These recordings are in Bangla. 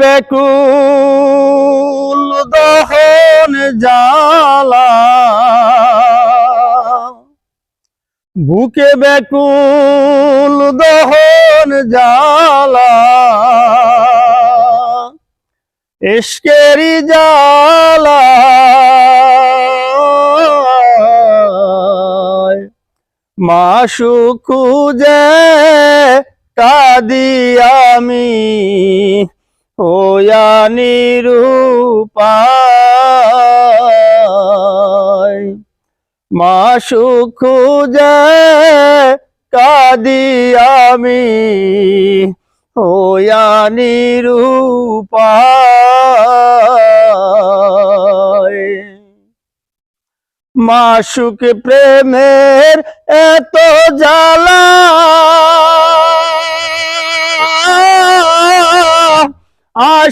ব্যাকুল দহন জালা বুকে ব্যাকুল দহন জালা এসকেরি জালা মাসু খুঁজে কাদি আমি। ওয়া নিরূপায়। মাসু খুঁজে কাদি আমি ওয়া নিরূপায়। মাসুক প্রেমের এত জ্বালা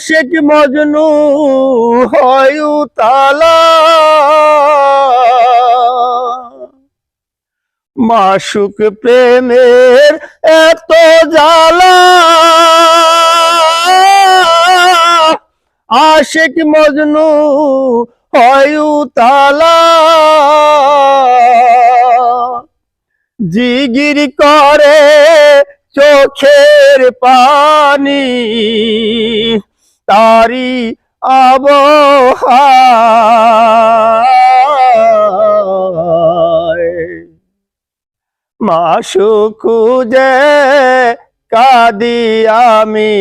আশেক মজনু হয় তালা মাসুক প্রেমের এত জ্বালা। আশেক মজনু হয় তালা জিগির করে চোখের পানি। তারি আবহায় মাসু খুঁজে কাদি আমি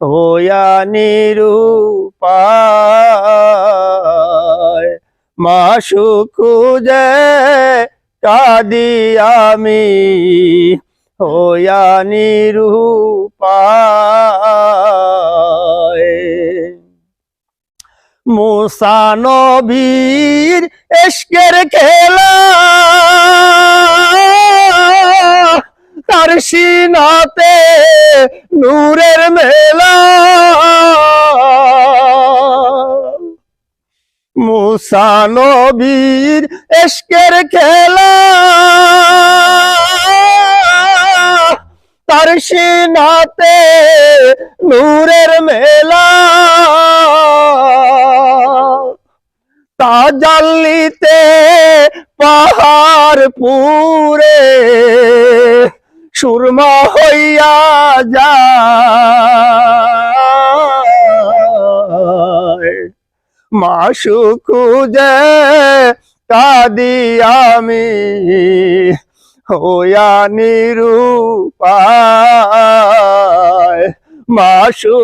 হোয়া নিরূপায়। মাসু খুঁজে কাদি আমি হোয়া নিরূপায়। মুসা নবীর এশকের খেলা। তার সিনাতে নূরের মেলা। মুসা নবীর এশকের খেলা। তার সিনাতে নূরের মেলা। তাজাল্লিতে পাহাড় পুরে সুরমা হইয়া যায়। মাসু খুঁজে কাদি আমি হইয়া নিরূপায়। মাসু